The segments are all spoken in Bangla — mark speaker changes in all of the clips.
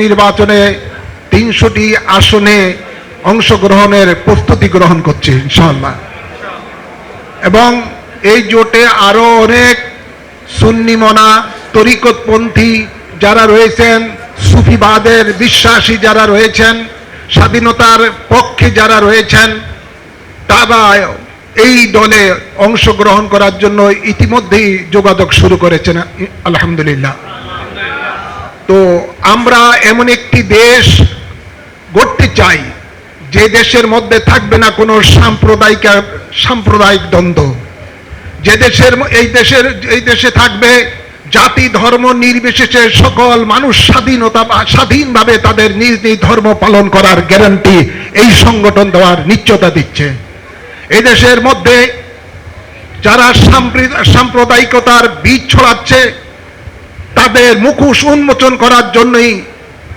Speaker 1: নির্বাচনে তিনশোটি আসনে অংশগ্রহণের প্রস্তুতি গ্রহণ করছে, ইনশাআল্লাহ। এবং এই জোটে আরও অনেক সুন্নিমনা তরিকতপন্থী যারা রয়েছেন, সুফিবাদের বিশ্বাসী যারা রয়েছেন, স্বাধীনতার পক্ষে যারা রয়েছেন, তারা এই দলে অংশগ্রহণ করার জন্য ইতিমধ্যেই যোগাযোগ শুরু করেছেন, আলহামদুলিল্লাহ। তো আমরা এমন একটি দেশ গড়তে চাই, যে দেশের মধ্যে থাকবে না কোনো সাম্প্রদায়িক সাম্প্রদায়িক দ্বন্দ্ব। যে দেশের এই দেশের, এই দেশে থাকবে জাতি, ধর্ম নির্বিশেষে সকল মানুষ স্বাধীনতা, স্বাধীনভাবে তাদের নিজ নিজ ধর্ম পালন করার গ্যারান্টি এই সংগঠন দেওয়ার নিশ্চয়তা দিচ্ছে। এই দেশের মধ্যে যারা সাম্প্রী- সাম্প্রদায়িকতার বীজ ছড়াচ্ছে তাদের মুখোশ উন্মোচন করার জন্যই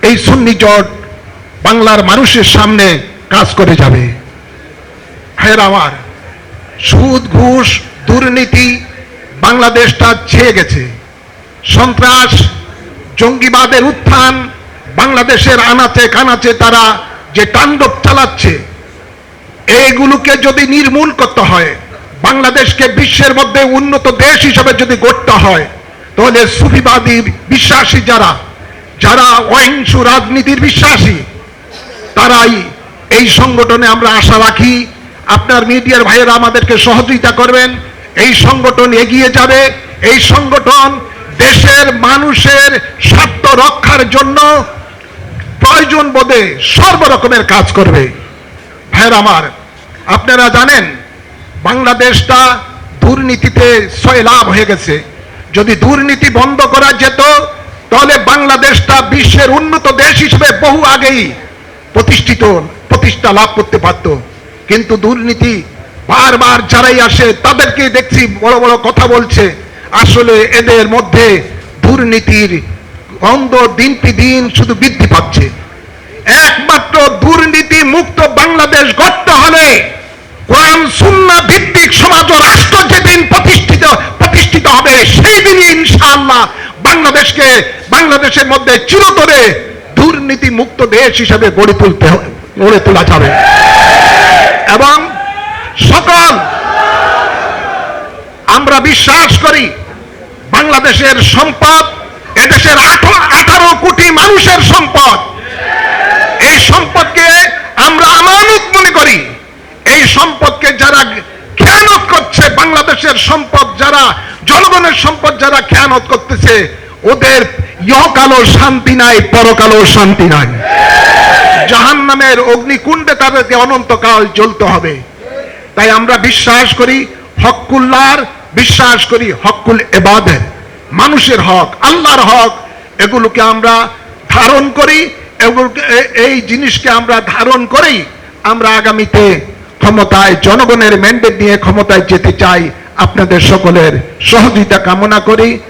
Speaker 1: এই সুন্নি জট বাংলার মানুষের সামনে কাজ করে যাবে। ভাইয়ের আমার, সুদ, ঘুষ, দুর্নীতি বাংলাদেশটা ছেয়ে গেছে। সন্ত্রাস, জঙ্গিবাদের উত্থান, বাংলাদেশের আনাচে কানাচে তারা যে তাণ্ডব চালাচ্ছে, এইগুলোকে যদি নির্মূল করতে হয়, বাংলাদেশকে বিশ্বের মধ্যে উন্নত দেশ হিসেবে যদি গড়তে হয় তাহলে সুফিবাদী বিশ্বাসী যারা যারা অহিংস রাজনীতির বিশ্বাসী, তারাই এই সংগঠনে আমরা আশা রাখি, আপনার মিডিয়ার ভাইয়েরা আমাদেরকে সহযোগিতা করবেন, এই সংগঠন এগিয়ে যাবে, এই সংগঠন দেশের মানুষের স্বার্থ রক্ষার জন্য প্রয়োজন বোধে সর্বরকমের কাজ করবে। ভাইয়ের আমার, আপনারা জানেন, বাংলাদেশটা দুর্নীতিতে লাভ হয়ে গেছে। যদি দুর্নীতি বন্ধ করা যেত, তাহলে বাংলাদেশটা বিশ্বের উন্নত দেশ হিসেবে বহু আগেই প্রতিষ্ঠিত, প্রতিষ্ঠা লাভ করতে পারত। কিন্তু দুর্নীতি বারবার যারাই আসে, তাদেরকে দেখছি বড় বড় কথা বলছে। আসলে এদের মধ্যে দুর্নীতির গন্ধ দিনটি দিন শুধু বৃদ্ধি পাচ্ছে। একমাত্র দুর্নীতি মুক্ত বাংলাদেশ গড়তে হলে কোরআন সুন্না বাংলাদেশকে বাংলাদেশের মধ্যে চিরতরে দুর্নীতি মুক্ত দেশ হিসেবে গড়ে তুলতে গড়ে তোলা যাবে। এবং সকল আমরা বিশ্বাস করি বাংলাদেশের সম্পদ, এদেশের আঠারো কোটি মানুষের সম্পদ। এই সম্পদকে আমরা আমানত মনে করি। এই সম্পদকে যারা খেয়ানত করছে, বাংলাদেশের সম্পদ যারা, জনগণের সম্পদ যারা খেয়ানত করতেছে ওদের ইহকালও শান্তি নাই, পরকালও শান্তি নাই। জাহান নামের অগ্নিকুণ্ডে তাদেরকে অনন্তকাল জ্বলতে হবে। তাই আমরা বিশ্বাস করি হকুল্লার, বিশ্বাস করি হকুল এবাদের। মানুষের হক, আল্লাহর হক, এগুলোকে আমরা ধারণ করি, এগুলোকে এই জিনিসকে আমরা ধারণ করেই আমরা আগামীতে ক্ষমতায়, জনগণের ম্যান্ডেট নিয়ে ক্ষমতায় যেতে চাই। আপনাদের সকলের সহযোগিতা কামনা করি।